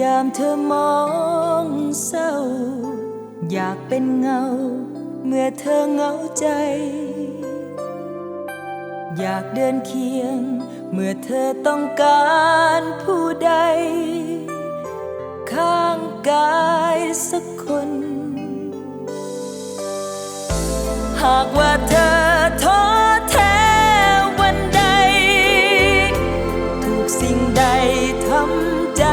ยามเธอมองเศร้า อยากเป็นเงา เมื่อเธอเหงาใจ อยากเดินเคียง เมื่อเธอต้องการผู้ใด ข้างกายสักคน หากว่าเธอท้อแท้วันใด ถูกสิ่งใดทำใจ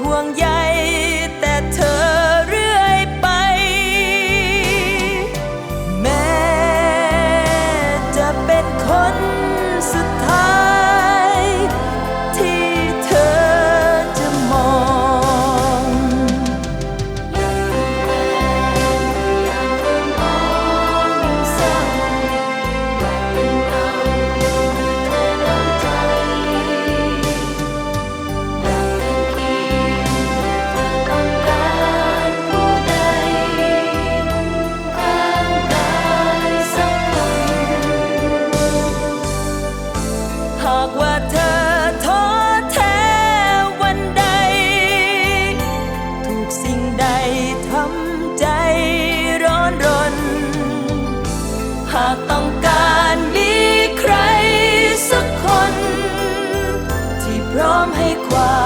ห่วงใย Rome hay qua.